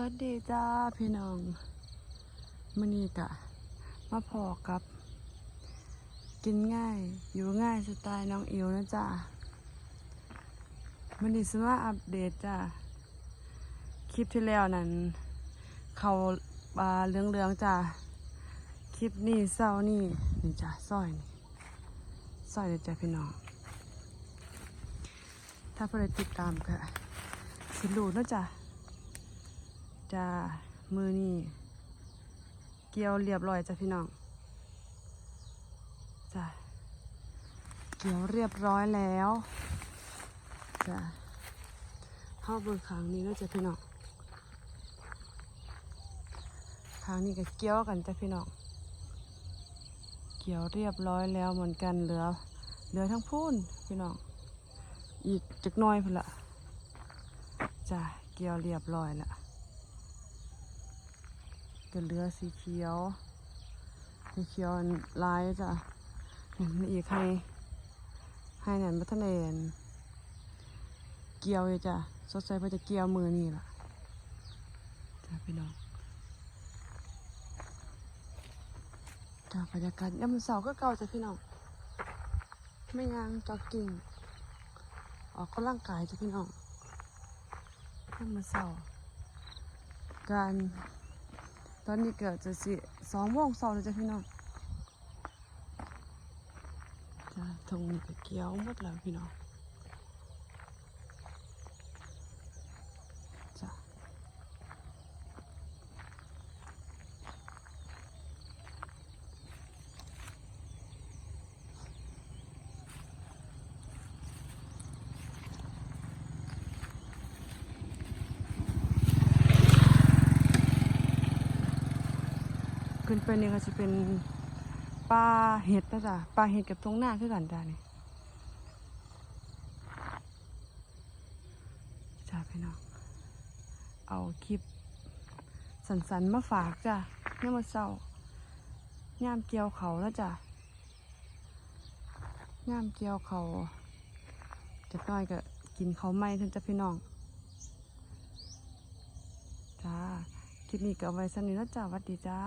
วัสดีจ้าพี่น้องมื่อนี้กะมาพอกับ กินง่าย อยู่ง่ายสไตล์น้องอิวนะจ้ามื่อนี้สมาอัปเดตจ้าคลิปที่แล้วนั้น เขาปลาเหลืองๆจ้าคลิปนี้เศร้านี่นี่จ้าซอยนี่ซอยเลยจ้าพี่น้อง ถ้าเพื่อนติดตามก็สิรู้นาะจ้า จ้า มือนี่เกี่ยวเรียบร้อยจ้ะพี่น้องจ้าเกี่ยวเรียบร้อยแล้วจ้าเข้าบนขางนี้แล้วจ้ะพี่น้องขางนี้ก็เกี่ยวกันจ้ะพี่น้องเกี่ยวเรียบร้อยแล้วเหมือนกันเหลือเหลือทั้งพูนพี่น้องอีกจักน้อยพุ่นละจ้าเกี่ยวเรียบร้อยละ ก็เหลือสีเขียว สีเขียวลายจ้ะนั่นมันอีกให้ให้นั่นบัทเนนเกี่ยวอยู่จ้ะสดใสเพื่อจะเกี่ยวมือนี่ล่ะจ้ะพี่น้องจ้ะบรรยากาศยามเสาร์ก็เก่าจ้ะพี่น้องไม่ยางจอกกิ้งออกกำลังกายจ้ะพี่น้องยามเสาร์การ ตอนนี้เกิดจะสิสองโมงสองเลยจ้ะพี่น้องจ้ะทงนี้ก็เกี้ยวหมดแล้วพี่น้อง ขึ้นไปนี่ก็จะเป็นปลาเห็ดนะจ๊ะปลาเห็ดกับทงหน้าคือกันจ้ะนี่จ้าพี่น้องเอาคลิปสันๆมาฝากจ้ะเมื่อมาเศร้าย่ามเกี่ยวเขาแล้วจ้ะย่ามเกี่ยวเขาจะน้อยก็กินเขาไม้ท่านจ้ะพี่น้องจ้าคลิปนี้ก็เอาไว้สนิทแล้วจ้าวัดดีจ้า